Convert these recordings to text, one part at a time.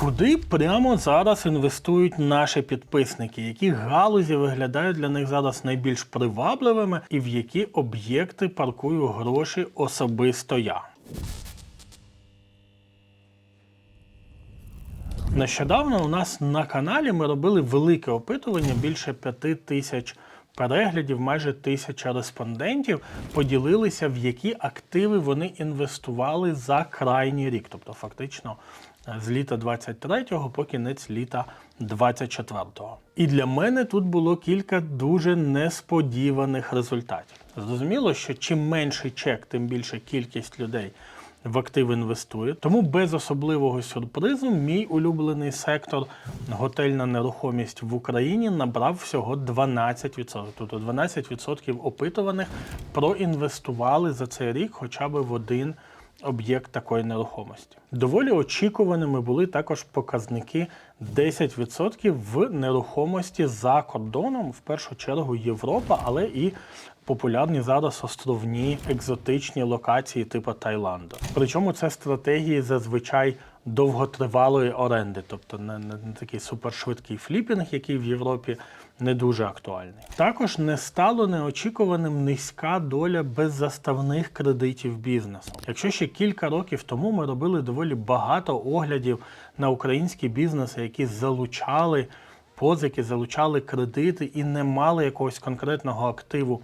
Куди прямо зараз інвестують наші підписники? Які галузі виглядають для них зараз найбільш привабливими, і в які об'єкти паркую гроші особисто я? Нещодавно у нас на каналі ми робили велике опитування, більше п'яти тисяч переглядів, майже тисяча респондентів поділилися, в які активи вони інвестували за крайній рік, тобто фактично з літа 23-го по кінець літа 24-го. І для мене тут було кілька дуже несподіваних результатів. Зрозуміло, що чим менший чек, тим більше кількість людей в актив інвестує. Тому без особливого сюрпризу мій улюблений сектор готельна нерухомість в Україні набрав всього 12%. Тобто 12% опитуваних проінвестували за цей рік хоча б в один об'єкт такої нерухомості. Доволі очікуваними були також показники 10% в нерухомості за кордоном, в першу чергу Європа, але і популярні зараз островні екзотичні локації типу Таїланду. Причому це стратегії зазвичай довготривалої оренди, тобто не, не, не такий супершвидкий фліпінг, який в Європі не дуже актуальний. Також не стало неочікуваним низька доля беззаставних кредитів бізнесу. Якщо ще кілька років тому ми робили доволі багато оглядів на українські бізнеси, які залучали позики, залучали кредити і не мали якогось конкретного активу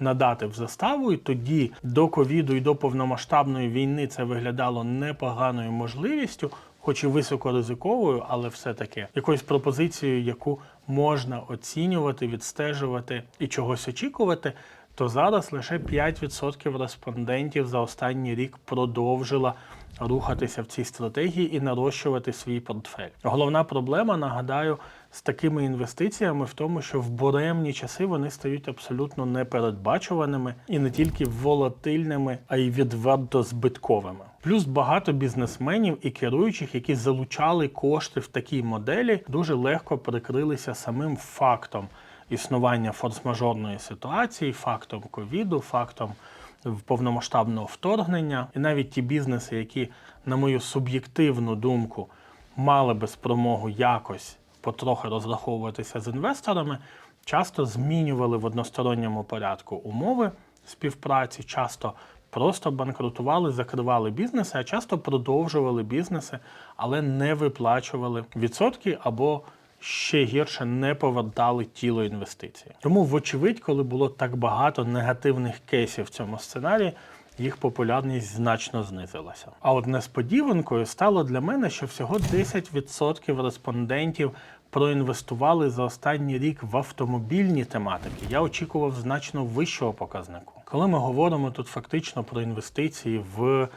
надати в заставу, і тоді до ковіду і до повномасштабної війни це виглядало непоганою можливістю, хоч і високоризиковою, але все-таки якоюсь пропозицією, яку можна оцінювати, відстежувати і чогось очікувати. То зараз лише 5% респондентів за останній рік продовжила рухатися в цій стратегії і нарощувати свій портфель. Головна проблема, нагадаю, з такими інвестиціями в тому, що в буремні часи вони стають абсолютно непередбачуваними і не тільки волатильними, а й відверто збитковими. Плюс багато бізнесменів і керуючих, які залучали кошти в такій моделі, дуже легко прикрилися самим фактом існування форс-мажорної ситуації, фактом ковіду, фактом повномасштабного вторгнення. І навіть ті бізнеси, які, на мою суб'єктивну думку, мали би спромогу якось потрохи розраховуватися з інвесторами, часто змінювали в односторонньому порядку умови співпраці, часто просто банкрутували, закривали бізнеси, а часто продовжували бізнеси, але не виплачували відсотки або ще гірше не повертали тіло інвестицій. Тому, вочевидь, коли було так багато негативних кейсів в цьому сценарії, їх популярність значно знизилася. А от несподіванкою стало для мене, що всього 10% респондентів проінвестували за останній рік в автомобільні тематики. Я очікував значно вищого показнику. Коли ми говоримо тут фактично про інвестиції в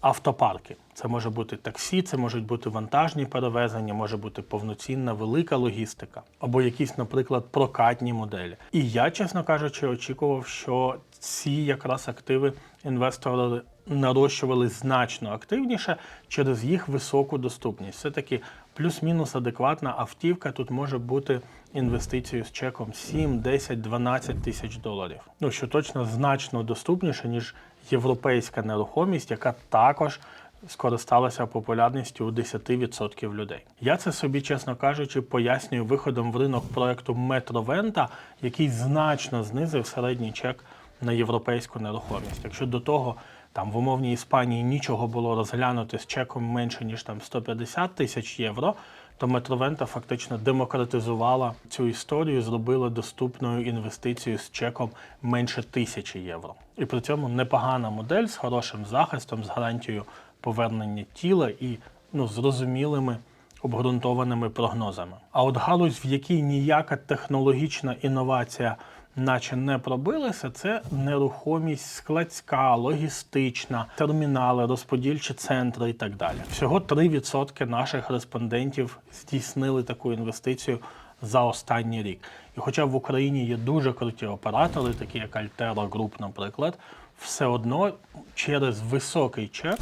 автопарки. Це може бути таксі, це можуть бути вантажні перевезення, може бути повноцінна велика логістика, або якісь, наприклад, прокатні моделі. І я, чесно кажучи, очікував, що ці якраз активи інвестори нарощували значно активніше через їх високу доступність. Все таки плюс-мінус адекватна автівка тут може бути інвестицією з чеком 7, 10, 12 тисяч доларів. Ну що точно значно доступніше ніж європейська нерухомість, яка також скористалася популярністю у 10% людей. Я це собі, чесно кажучи, пояснюю виходом в ринок проекту Метровента, який значно знизив середній чек на європейську нерухомість. Якщо до того там в умовній Іспанії нічого було розглянути з чеком менше ніж там 150 тисяч євро, то Метровента фактично демократизувала цю історію, зробила доступною інвестицію з чеком менше тисячі євро. І при цьому непогана модель з хорошим захистом, з гарантією повернення тіла і ну, зрозумілими обґрунтованими прогнозами. А от галузь, в якій ніяка технологічна інновація наче не пробилася, це нерухомість складська, логістична, термінали, розподільчі центри і так далі. Всього 3% наших респондентів здійснили таку інвестицію за останній рік. І хоча в Україні є дуже круті оператори, такі як Altera Group, наприклад, все одно через високий чек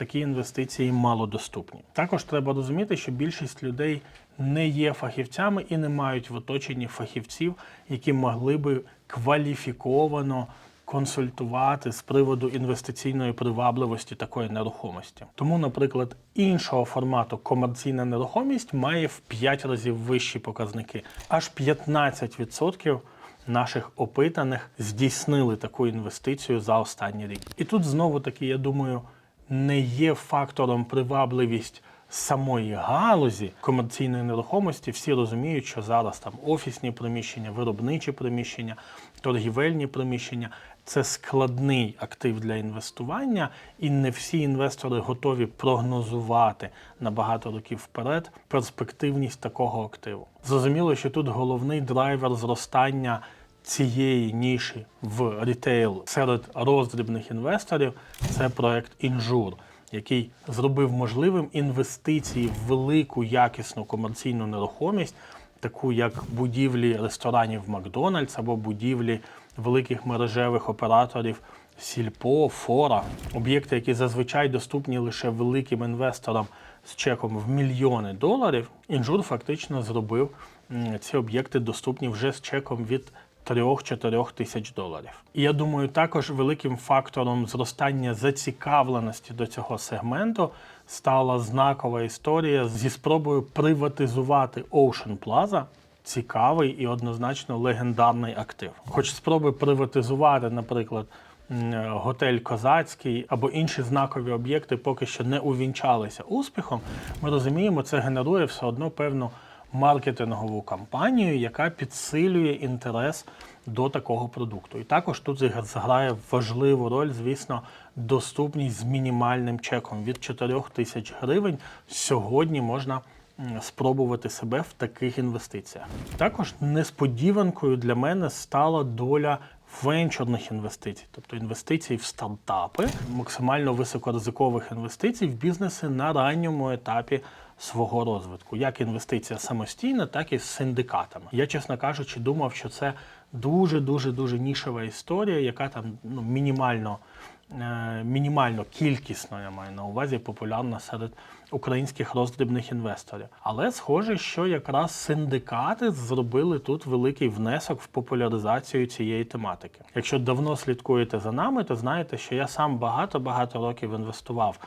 такі інвестиції малодоступні. Також треба розуміти, що більшість людей не є фахівцями і не мають в оточенні фахівців, які могли би кваліфіковано консультувати з приводу інвестиційної привабливості такої нерухомості. Тому, наприклад, іншого формату комерційна нерухомість має в 5 разів вищі показники, аж 15% наших опитаних здійснили таку інвестицію за останній рік. І тут знову таки, я думаю, не є фактором привабливість самої галузі комерційної нерухомості. Всі розуміють, що зараз там офісні приміщення, виробничі приміщення, торгівельні приміщення це складний актив для інвестування, і не всі інвестори готові прогнозувати на багато років вперед перспективність такого активу. Зрозуміло, що тут головний драйвер зростання цієї ніші в рітейл серед роздрібних інвесторів це проект Інжур, який зробив можливим інвестиції в велику якісну комерційну нерухомість, таку як будівлі ресторанів Макдональдс або будівлі великих мережевих операторів. Сільпо, фора, об'єкти, які зазвичай доступні лише великим інвесторам з чеком в мільйони доларів. Інжур фактично зробив ці об'єкти доступні вже з чеком від 3-4 тисяч доларів. І я думаю, також великим фактором зростання зацікавленості до цього сегменту стала знакова історія зі спробою приватизувати Ocean Plaza. Цікавий і однозначно легендарний актив. Хоч спроби приватизувати, наприклад, готель Козацький або інші знакові об'єкти поки що не увінчалися успіхом, ми розуміємо, це генерує все одно певну маркетингову кампанію, яка підсилює інтерес до такого продукту. І також тут зграє важливу роль, звісно, доступність з мінімальним чеком від 4 тисяч гривень. Сьогодні можна спробувати себе в таких інвестиціях. Також несподіванкою для мене стала доля венчурних інвестицій, тобто інвестицій в стартапи, максимально високоризикових інвестицій в бізнеси на ранньому етапі свого розвитку, як інвестиція самостійна, так і з синдикатами. Я, чесно кажучи, думав, що це дуже дуже дуже нішева історія, яка там ну мінімально. е, Мінімально кількісно я маю на увазі популярна серед українських роздрібних інвесторів. Але схоже, що якраз синдикати зробили тут великий внесок в популяризацію цієї тематики. Якщо давно слідкуєте за нами, то знаєте, що я сам багато-багато років інвестував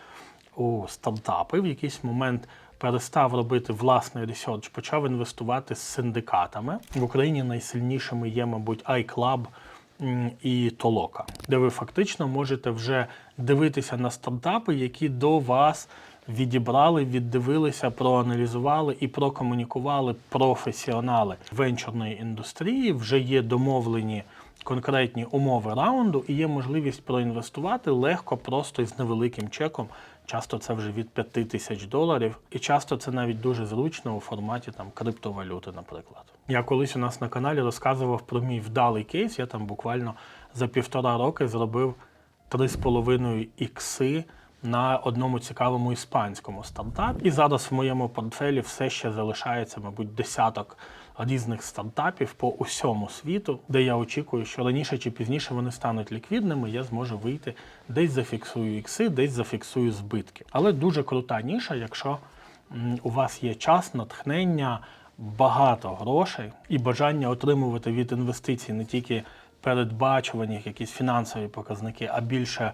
у стартапи. В якийсь момент перестав робити власний ресерч, почав інвестувати з синдикатами. В Україні найсильнішими є, мабуть, iClub і Толока, де ви фактично можете вже дивитися на стартапи, які до вас відібрали, віддивилися, проаналізували і прокомунікували професіонали венчурної індустрії. Вже є домовлені конкретні умови раунду і є можливість проінвестувати легко, просто і з невеликим чеком. Часто це вже від 5 тисяч доларів, і часто це навіть дуже зручно у форматі там криптовалюти, наприклад. Я колись у нас на каналі розказував про мій вдалий кейс. Я там буквально за півтора роки зробив 3,5 ікси на одному цікавому іспанському стартапі. І зараз в моєму портфелі все ще залишається, мабуть, десяток різних стартапів по усьому світу, де я очікую, що раніше чи пізніше вони стануть ліквідними, я зможу вийти, десь зафіксую ікси, десь зафіксую збитки. Але дуже крута ніша, якщо у вас є час, натхнення, багато грошей і бажання отримувати від інвестицій не тільки передбачувані якісь фінансові показники, а більше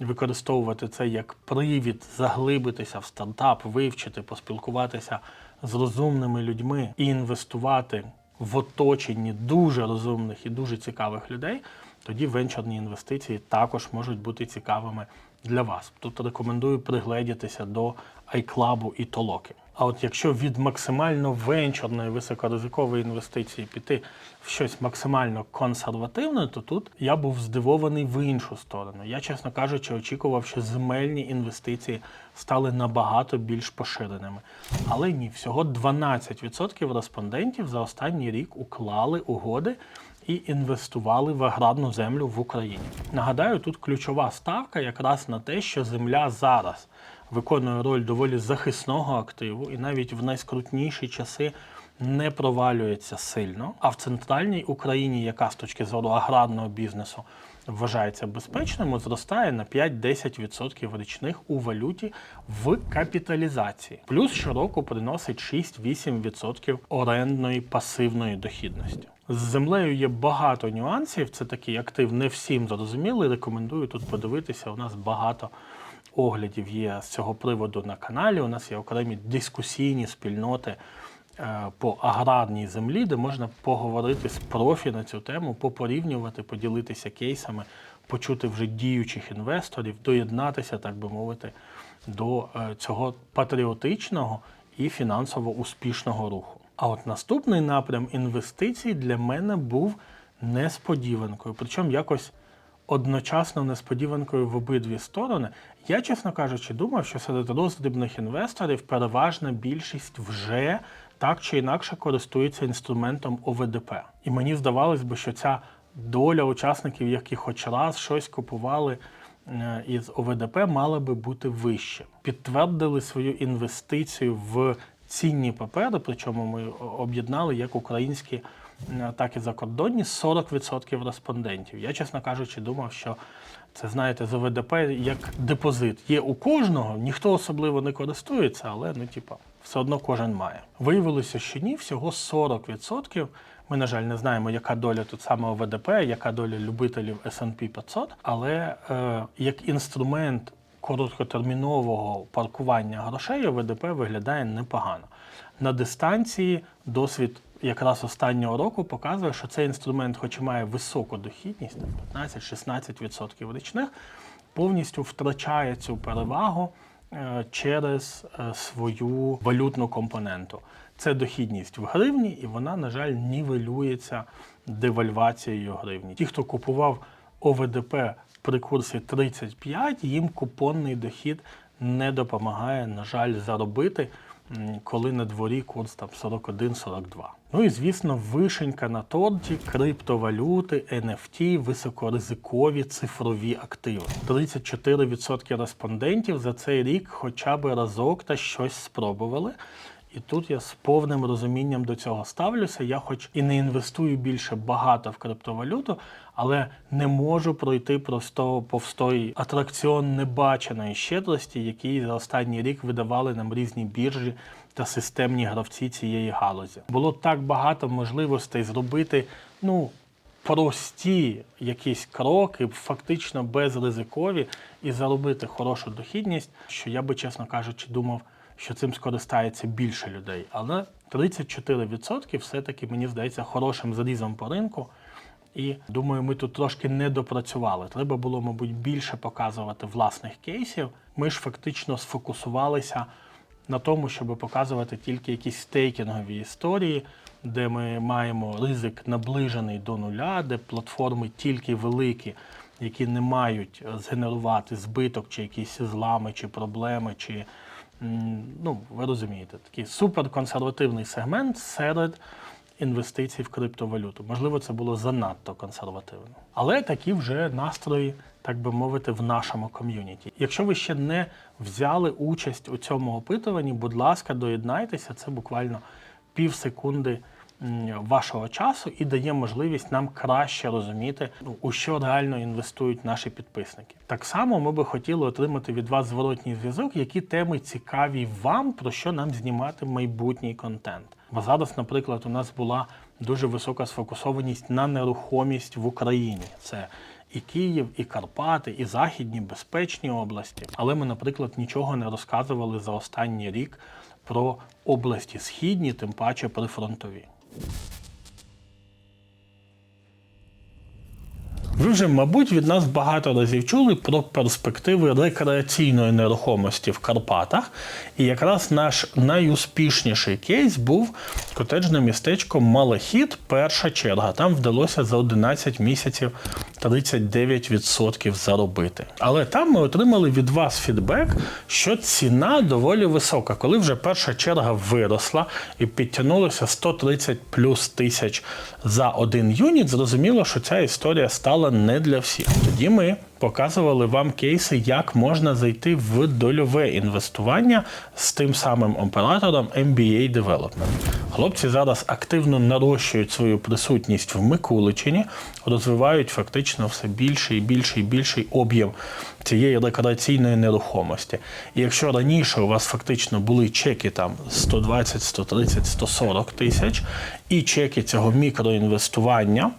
використовувати це як привід заглибитися в стартап, вивчити, поспілкуватися з розумними людьми і інвестувати в оточенні дуже розумних і дуже цікавих людей, тоді венчурні інвестиції також можуть бути цікавими для вас. Тут рекомендую пригледітися до iClub і Толоки. А от якщо від максимально венчурної високоризикової інвестиції піти в щось максимально консервативне, то тут я був здивований в іншу сторону. Я, чесно кажучи, очікував, що земельні інвестиції стали набагато більш поширеними. Але ні, всього 12% респондентів за останній рік уклали угоди і інвестували в аграрну землю в Україні. Нагадаю, тут ключова ставка якраз на те, що земля зараз виконує роль доволі захисного активу, і навіть в найскрутніші часи не провалюється сильно. А в центральній Україні, яка з точки зору аграрного бізнесу вважається безпечним, зростає на 5-10% річних у валюті в капіталізації. Плюс щороку приносить 6-8% орендної пасивної дохідності. З землею є багато нюансів. Це такий актив не всім зрозумілий. Рекомендую тут подивитися. У нас багато оглядів є з цього приводу на каналі. У нас є окремі дискусійні спільноти е, по аграрній землі, де можна поговорити з профі на цю тему, попорівнювати, поділитися кейсами, почути вже діючих інвесторів, доєднатися, так би мовити, до е, цього патріотичного і фінансово успішного руху. А от наступний напрям інвестицій для мене був несподіванкою, причому якось одночасно несподіванкою в обидві сторони. Я, чесно кажучи, думав, що серед роздрібних інвесторів переважна більшість вже так чи інакше користується інструментом ОВДП. І мені здавалось би, що ця доля учасників, які хоч раз щось купували е, із ОВДП, мала би бути вище. Підтвердили свою інвестицію в цінні папери, причому ми об'єднали як українські, так і закордонні 40% респондентів. Я, чесно кажучи, думав, що це знаєте, з ОВДП як депозит. Є у кожного, ніхто особливо не користується, але ну, типа, все одно кожен має. Виявилося, що ні, всього 40%. Ми, на жаль, не знаємо, яка доля тут саме ОВДП, яка доля любителів S&P 500, але е, як інструмент короткотермінового паркування грошей ОВДП виглядає непогано. На дистанції досвід якраз останнього року показує, що цей інструмент, хоч і має високу дохідність, 15-16% річних, повністю втрачає цю перевагу е, через е, свою валютну компоненту. Це дохідність в гривні, і вона, на жаль, нівелюється девальвацією гривні. Ті, хто купував ОВДП при курсі 35, їм купонний дохід не допомагає, на жаль, заробити, коли на дворі курс там 41-42. Ну і звісно, вишенька на торті, криптовалюти, NFT, високоризикові цифрові активи. 34% респондентів за цей рік хоча б разок та щось спробували. І тут я з повним розумінням до цього ставлюся. Я, хоч і не інвестую більше багато в криптовалюту, але не можу пройти просто повз той атракціон небаченої щедрості, який за останній рік видавали нам різні біржі та системні гравці цієї галузі. Було так багато можливостей зробити, ну. Прості якісь кроки, фактично безризикові, і заробити хорошу дохідність, що я би, чесно кажучи, думав, що цим скористається більше людей. Але 34% все-таки мені здається хорошим зрізом по ринку. І думаю, ми тут трошки не допрацювали. Треба було, мабуть, більше показувати власних кейсів. Ми ж фактично сфокусувалися на тому, щоб показувати тільки якісь стейкінгові історії, де ми маємо ризик наближений до нуля, де платформи тільки великі, які не мають згенерувати збиток, чи якісь злами, чи проблеми, чи ну, ви розумієте, такий суперконсервативний сегмент серед інвестицій в криптовалюту. Можливо, це було занадто консервативно. Але такі вже настрої, так би мовити, в нашому ком'юніті. Якщо ви ще не взяли участь у цьому опитуванні, будь ласка, доєднайтеся. Це буквально пів секунди вашого часу і дає можливість нам краще розуміти, ну, у що реально інвестують наші підписники. Так само ми би хотіли отримати від вас зворотній зв'язок, які теми цікаві вам, про що нам знімати майбутній контент. Бо зараз, наприклад, у нас була дуже висока сфокусованість на нерухомість в Україні. Це і Київ, і Карпати, і західні безпечні області. Але ми, наприклад, нічого не розказували за останній рік про області східні, тим паче прифронтові. Ви вже, мабуть, від нас багато разів чули про перспективи рекреаційної нерухомості в Карпатах. І якраз наш найуспішніший кейс був котеджне містечко Малахіт, перша черга. Там вдалося за 11 місяців 39% заробити. Але там ми отримали від вас фідбек, що ціна доволі висока. Коли вже перша черга виросла і підтягнулося 130 плюс тисяч за один юніт, зрозуміло, що ця історія стала не для всіх. Тоді ми показували вам кейси, як можна зайти в дольове інвестування з тим самим оператором MBA Development. Хлопці зараз активно нарощують свою присутність в Микуличині, розвивають фактично все більший і більший і більший об'єм цієї рекреаційної нерухомості. І якщо раніше у вас фактично були чеки там 120, 130, 140 тисяч і чеки цього мікроінвестування,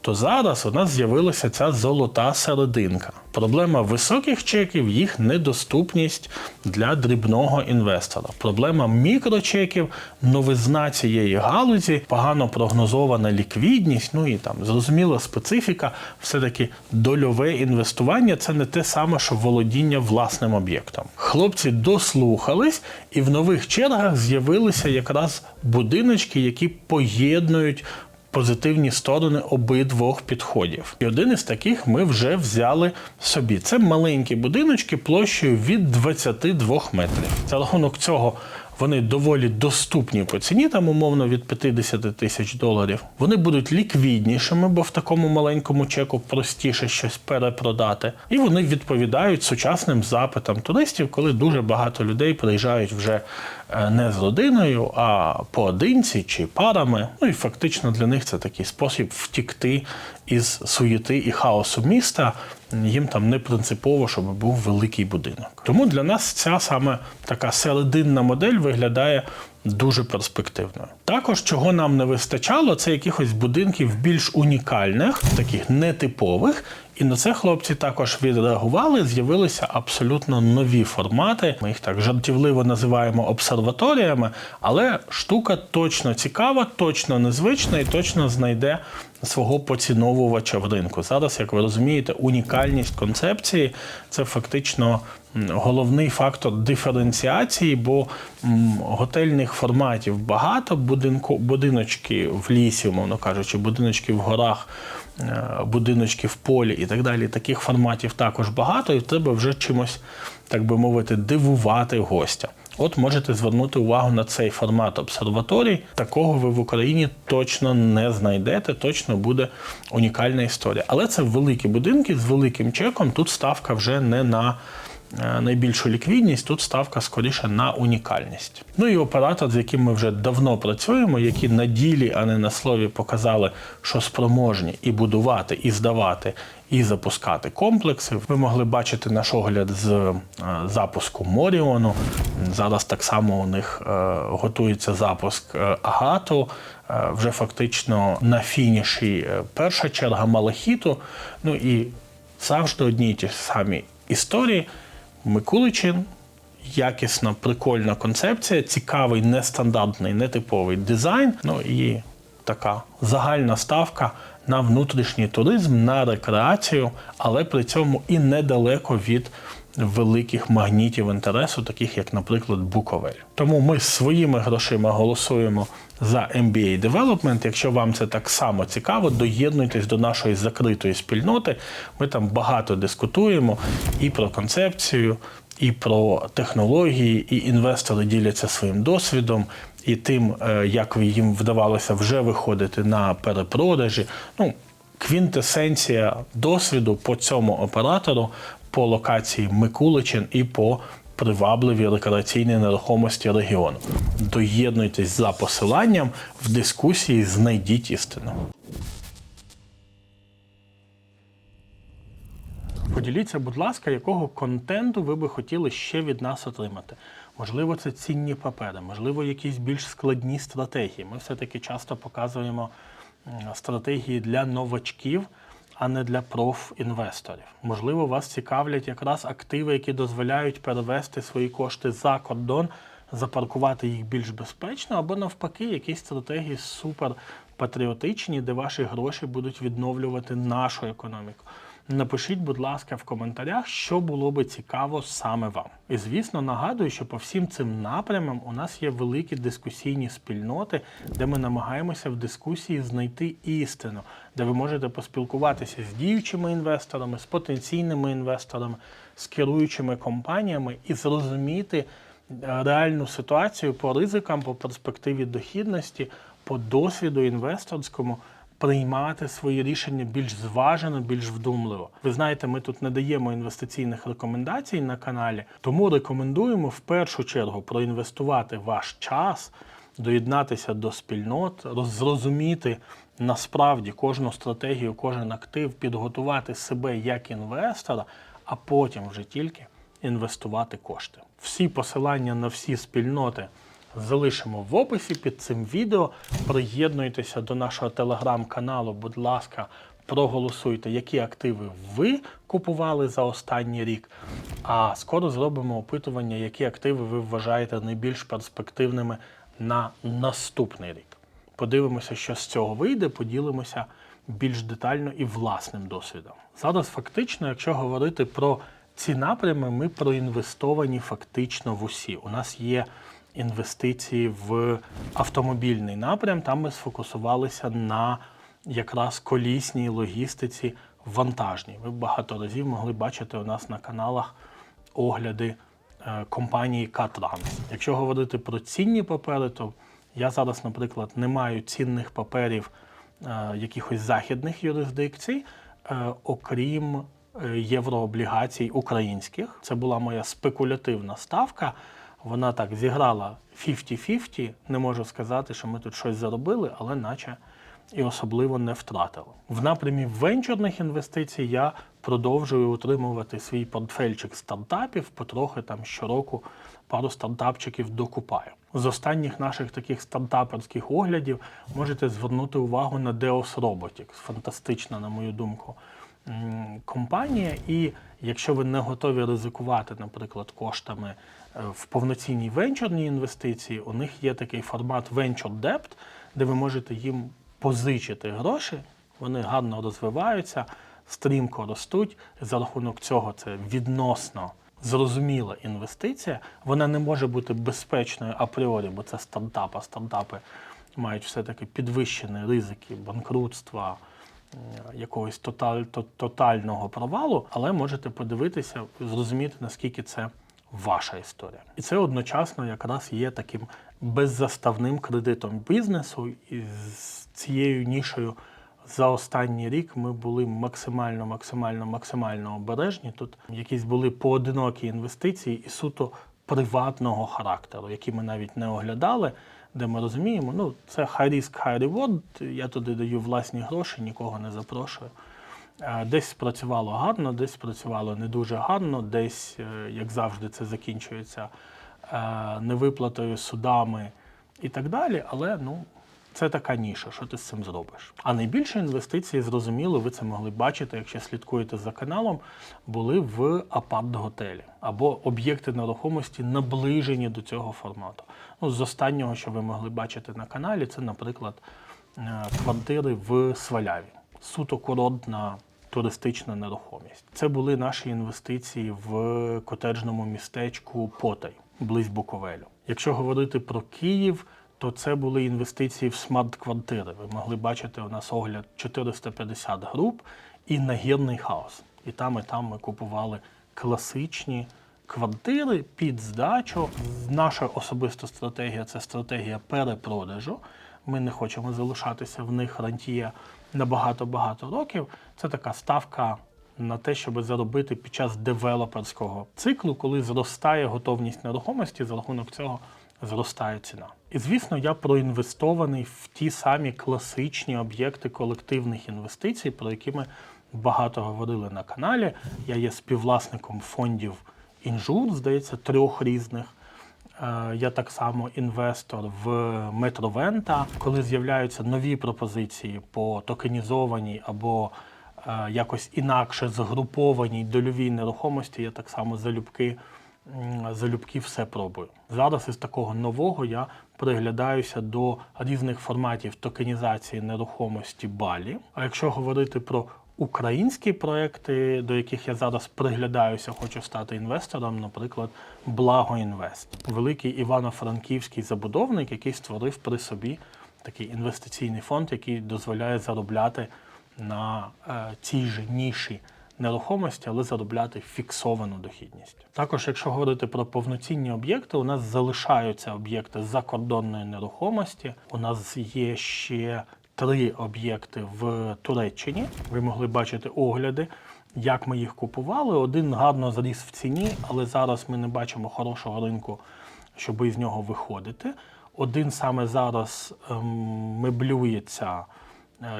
то зараз у нас з'явилася ця золота серединка. Проблема високих чеків їх недоступність для дрібного інвестора. Проблема мікрочеків, новизна цієї галузі, погано прогнозована ліквідність, ну і там зрозуміла специфіка, все-таки дольове інвестування це не те саме, що володіння власним об'єктом. Хлопці дослухались, і в нових чергах з'явилися якраз будиночки, які поєднують позитивні сторони обидвох підходів. І один із таких ми вже взяли собі. Це маленькі будиночки площею від 22 метрів. За рахунок цього. Вони доволі доступні по ціні, там умовно від 50 тисяч доларів. Вони будуть ліквіднішими, бо в такому маленькому чеку простіше щось перепродати. І вони відповідають сучасним запитам туристів, коли дуже багато людей приїжджають вже е, не з родиною, а поодинці чи парами. Ну і фактично для них це такий спосіб втікти із суєти і хаосу міста. Їм там не принципово, щоб був великий будинок. Тому для нас ця саме така серединна модель виглядає дуже перспективною. Також чого нам не вистачало, це якихось будинків більш унікальних, таких нетипових. І на це хлопці також відреагували. З'явилися абсолютно нові формати. Ми їх так жартівливо називаємо обсерваторіями, але штука точно цікава, точно незвична і точно знайде свого поціновувача в ринку. Зараз, як ви розумієте, унікальність концепції це фактично головний фактор диференціації, бо готельних форматів багато, будинку, будиночки в лісі, умовно кажучи, будиночки в горах. е, Будиночки в полі і так далі. Таких форматів також багато, і треба вже чимось, так би мовити, дивувати гостя. От можете звернути увагу на цей формат обсерваторій. Такого ви в Україні точно не знайдете, точно буде унікальна історія. Але це великі будинки з великим чеком. Тут ставка вже не на е, найбільшу ліквідність, тут ставка скоріше на унікальність. Ну і оператор, з яким ми вже давно працюємо, які на ділі, а не на слові показали, що спроможні і будувати, і здавати, і запускати комплекси. Ви могли бачити наш огляд з е, запуску Моріону. Зараз так само у них е, готується запуск е, Агату. Вже фактично на фініші перша черга Малахіту. Ну і завжди одні й ті самі історії. Микуличин, якісна, прикольна концепція, цікавий, нестандартний, нетиповий дизайн. Ну і така загальна ставка на внутрішній туризм, на рекреацію, але при цьому і недалеко від великих магнітів інтересу, таких як, наприклад, Буковель. Тому ми своїми грошима голосуємо за MBA Development. Якщо вам це так само цікаво, доєднуйтесь до нашої закритої спільноти. Ми там багато дискутуємо і про концепцію, і про технології, і інвестори діляться своїм досвідом. І тим, е, як їм вдавалося вже виходити на перепродажі. Ну, квінтесенція досвіду по цьому оператору, по локації Микуличин і по привабливій рекреаційній нерухомості регіону. Доєднуйтесь за посиланням в дискусії, знайдіть істину. Поділіться, будь ласка, якого контенту ви би хотіли ще від нас отримати. Можливо, це цінні папери, можливо, якісь більш складні стратегії. Ми все-таки часто показуємо стратегії для новачків, а не для профінвесторів. Можливо, вас цікавлять якраз активи, які дозволяють перевести свої кошти за кордон, запаркувати їх більш безпечно, або навпаки, якісь стратегії супер патріотичні, де ваші гроші будуть відновлювати нашу економіку. Напишіть, будь ласка, в коментарях, що було би цікаво саме вам. І звісно, нагадую, що по всім цим напрямам у нас є великі дискусійні спільноти, де ми намагаємося в дискусії знайти істину, де ви можете поспілкуватися з діючими інвесторами, з потенційними інвесторами, з керуючими компаніями і зрозуміти е, реальну ситуацію по ризикам, по перспективі дохідності, по досвіду інвесторському приймати свої рішення більш зважено, більш вдумливо. Ви знаєте, ми тут не даємо інвестиційних рекомендацій на каналі, тому рекомендуємо в першу чергу проінвестувати ваш час, доєднатися до спільнот, роз- зрозуміти насправді кожну стратегію, кожен актив, підготувати себе як інвестора, а потім вже тільки інвестувати кошти. Всі посилання на всі спільноти залишимо в описі під цим відео. Приєднуйтеся до нашого телеграм-каналу, будь ласка, проголосуйте, які активи ви купували за останній рік. А скоро зробимо опитування, які активи ви вважаєте найбільш перспективними на наступний рік. Подивимося, що з цього вийде, поділимося більш детально і власним досвідом. Зараз, фактично, якщо говорити про ці напрями, ми проінвестовані фактично в усі. У нас є інвестиції в автомобільний напрям. Там ми сфокусувалися на якраз колісній логістиці вантажній. Ви багато разів могли бачити у нас на каналах огляди е, компанії Катранс. Якщо говорити про цінні папери, то я зараз, наприклад, не маю цінних паперів е, якихось західних юрисдикцій, е, окрім єврооблігацій українських. Це була моя спекулятивна ставка. Вона так зіграла 50-50. Не можу сказати, що ми тут щось заробили, але наче і особливо не втратили. В напрямі венчурних інвестицій я продовжую утримувати свій портфельчик стартапів, потрохи там щороку пару стартапчиків докупаю. З останніх наших таких стартаперських оглядів можете звернути увагу на Deos Robotics. Фантастична, на мою думку, компанія. І якщо ви не готові ризикувати, наприклад, коштами е, в повноцінній венчурній інвестиції, у них є такий формат Venture Debt, де ви можете їм позичити гроші, вони гарно розвиваються, стрімко ростуть. За рахунок цього це відносно зрозуміла інвестиція. Вона не може бути безпечною апріорі, бо це стартап, а стартапи мають все-таки підвищені ризики банкрутства, якогось тоталь, тотального провалу, але можете подивитися, зрозуміти, наскільки це ваша історія. І це одночасно якраз є таким беззаставним кредитом бізнесу. І з цією нішею за останній рік ми були максимально, максимально, максимально обережні. Тут якісь були поодинокі інвестиції і суто приватного характеру, які ми навіть не оглядали, де ми розуміємо, ну це high risk, high reward, Я туди даю власні гроші, нікого не запрошую. Десь спрацювало гарно, десь спрацювало не дуже гарно, десь, е, як завжди, це закінчується е, невиплатою судами і так далі. Але ну, це така ніша, що ти з цим зробиш. А найбільші інвестиції, зрозуміло, ви це могли бачити, якщо слідкуєте за каналом, були в апарт-готелі або об'єкти нерухомості наближені до цього формату. Ну, з останнього, що ви могли бачити на каналі, це, наприклад, е, квартири в Сваляві. Суто курортна туристична нерухомість. Це були наші інвестиції в котеджному містечку Потай, близь Буковелю. Якщо говорити про Київ, то це були інвестиції в смарт-квартири. Ви могли бачити у нас огляд 450 груп і нагірний хаос. І там, і там ми купували класичні квартири під здачу. Наша особиста стратегія це стратегія перепродажу. Ми не хочемо залишатися в них рантіє на багато-багато років. Це така ставка на те, щоб заробити під час девелоперського циклу, коли зростає готовність нерухомості, за рахунок цього зростає ціна. І звісно, я проінвестований в ті самі класичні об'єкти колективних інвестицій, про які ми багато говорили на каналі. Я є співвласником фондів інжур, здається, трьох різних. Е, Я так само інвестор в Метровента. Коли з'являються нові пропозиції по токенізованій або е, якось інакше згрупованій дольовій нерухомості, я так само залюбки, залюбки все пробую. Зараз із такого нового я приглядаюся до різних форматів токенізації нерухомості Балі. А якщо говорити про Українські проекти, до яких я зараз приглядаюся, хочу стати інвестором, наприклад, Благоінвест, великий івано-франківський забудовник, який створив при собі такий інвестиційний фонд, який дозволяє заробляти на е, цій же ніші нерухомості, але заробляти фіксовану дохідність. Також, якщо говорити про повноцінні об'єкти, у нас залишаються об'єкти закордонної нерухомості. У нас є ще три об'єкти в Туреччині. Ви могли бачити огляди, як ми їх купували. Один гарно зріс в ціні, але зараз ми не бачимо хорошого ринку, щоб із нього виходити. Один саме зараз ем, меблюється,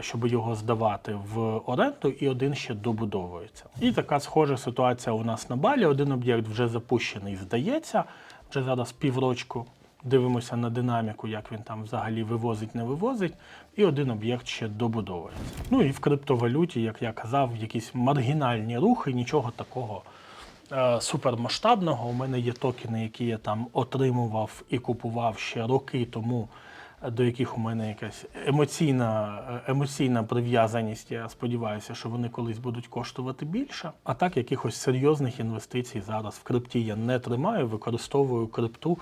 щоб його здавати в оренду, і один ще добудовується. І така схожа ситуація у нас на балі. Один об'єкт вже запущений, здається, вже зараз піврочку. Дивимося на динаміку, як він там взагалі вивозить, не вивозить, і один об'єкт ще добудовується. Ну і в криптовалюті, як я казав, якісь маргінальні рухи, нічого такого е, супермасштабного. У мене є токени, які я там отримував і купував ще роки тому, е, до яких у мене якась емоційна, е, емоційна прив'язаність. Я сподіваюся, що вони колись будуть коштувати більше. А так, якихось серйозних інвестицій зараз в крипті я не тримаю, використовую крипту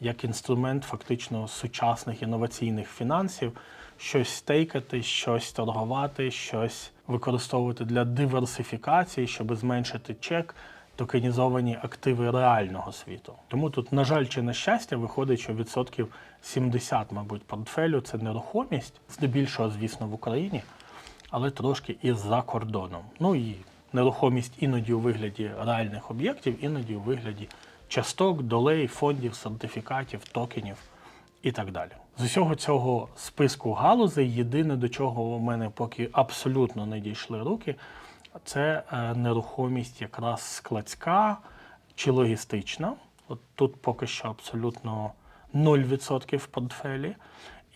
як інструмент фактично сучасних інноваційних фінансів. Щось стейкати, щось торгувати, щось використовувати для диверсифікації, щоб зменшити чек, токенізовані активи реального світу. Тому тут, на жаль, чи на щастя, виходить, що відсотків 70, мабуть, портфелю це нерухомість, здебільшого, звісно, в Україні, але трошки і за кордоном. Ну і нерухомість іноді у вигляді реальних об'єктів, іноді у вигляді часток, долей, фондів, сертифікатів, токенів і так далі. З усього цього списку галузей єдине, до чого у мене поки абсолютно не дійшли руки, це е, нерухомість якраз складська чи логістична. От тут поки що абсолютно 0% в портфелі.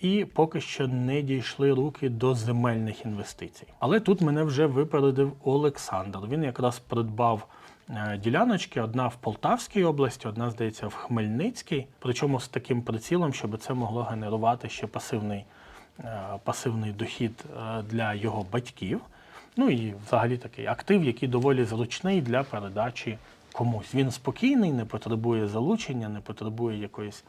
І поки що не дійшли руки до земельних інвестицій. Але тут мене вже випередив Олександр. Він якраз придбав е, діляночки: одна в Полтавській області, одна, здається, в Хмельницькій. Причому з таким прицілом, щоб це могло генерувати ще пасивний, е, пасивний дохід для його батьків. Ну і взагалі такий актив, який доволі зручний для передачі комусь. Він спокійний, не потребує залучення, не потребує якоїсь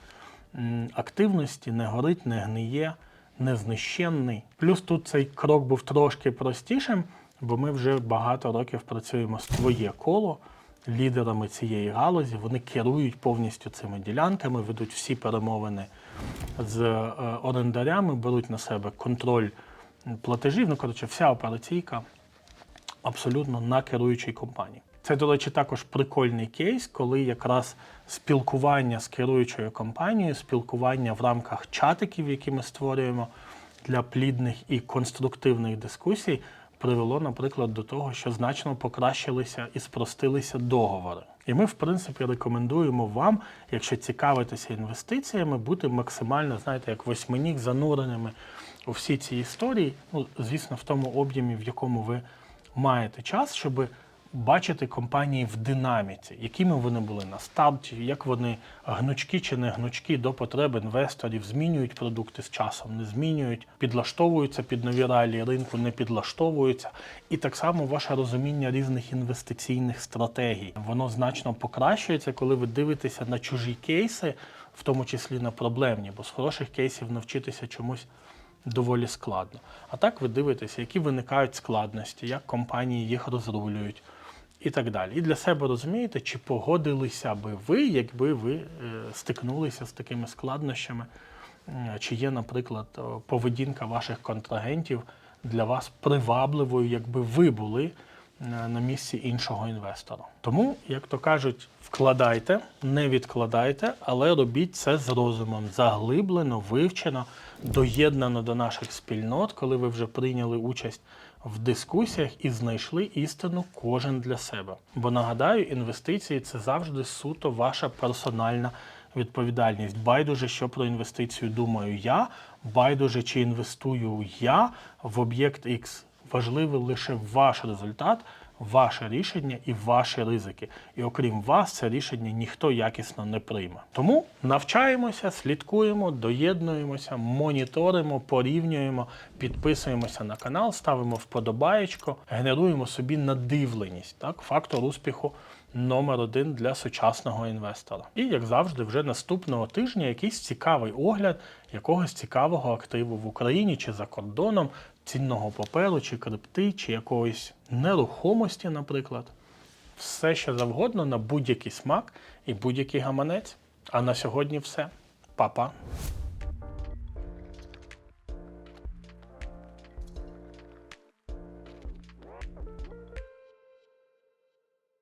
активності, не горить, не гниє, не знищенний. Плюс тут цей крок був трошки простішим, бо ми вже багато років працюємо з твоє коло. Лідерами цієї галузі вони керують повністю цими ділянками, ведуть всі перемовини з е, орендарями, беруть на себе контроль платежів. Ну, коротше, вся операційка абсолютно на керуючій компанії. Це, до речі, також прикольний кейс, коли якраз спілкування з керуючою компанією, спілкування в рамках чатиків, які ми створюємо для плідних і конструктивних дискусій, привело, наприклад, до того, що значно покращилися і спростилися договори. І ми, в принципі, рекомендуємо вам, якщо цікавитеся інвестиціями, бути максимально, знаєте, як восьминіг зануреними у всі ці історії. Ну, звісно, в тому об'ємі, в якому ви маєте час, щоб бачити компанії в динаміці, якими вони були на старті, як вони гнучки чи не гнучки до потреб інвесторів, змінюють продукти з часом, не змінюють, підлаштовуються під нові реалії ринку, не підлаштовуються. І так само ваше розуміння різних інвестиційних стратегій. Воно значно покращується, коли ви дивитеся на чужі кейси, в тому числі на проблемні, бо з хороших кейсів навчитися чомусь доволі складно. А так ви дивитеся, які виникають складності, як компанії їх розрулюють і так далі. І для себе розумієте, чи погодилися би ви, якби ви е, стикнулися з такими складнощами, чи є, наприклад, поведінка ваших контрагентів для вас привабливою, якби ви були е, на місці іншого інвестора. Тому, як то кажуть, вкладайте, не відкладайте, але робіть це з розумом, заглиблено, вивчено, доєднано до наших спільнот, коли ви вже прийняли участь в дискусіях і знайшли істину кожен для себе. Бо нагадаю, інвестиції це завжди суто ваша персональна відповідальність. Байдуже, що про інвестицію думаю я, байдуже, чи інвестую я в об'єкт X. Важливий лише ваш результат, ваше рішення і ваші ризики. І окрім вас, це рішення ніхто якісно не прийме. Тому навчаємося, слідкуємо, доєднуємося, моніторимо, порівнюємо, підписуємося на канал, ставимо вподобаєчко, генеруємо собі надивленість. Так, фактор успіху номер один для сучасного інвестора. І як завжди, вже наступного тижня якийсь цікавий огляд якогось цікавого активу в Україні чи за кордоном, цінного паперу, чи крипти, чи якоїсь нерухомості, наприклад. Все що завгодно на будь-який смак і будь-який гаманець. А на сьогодні все. Па-па.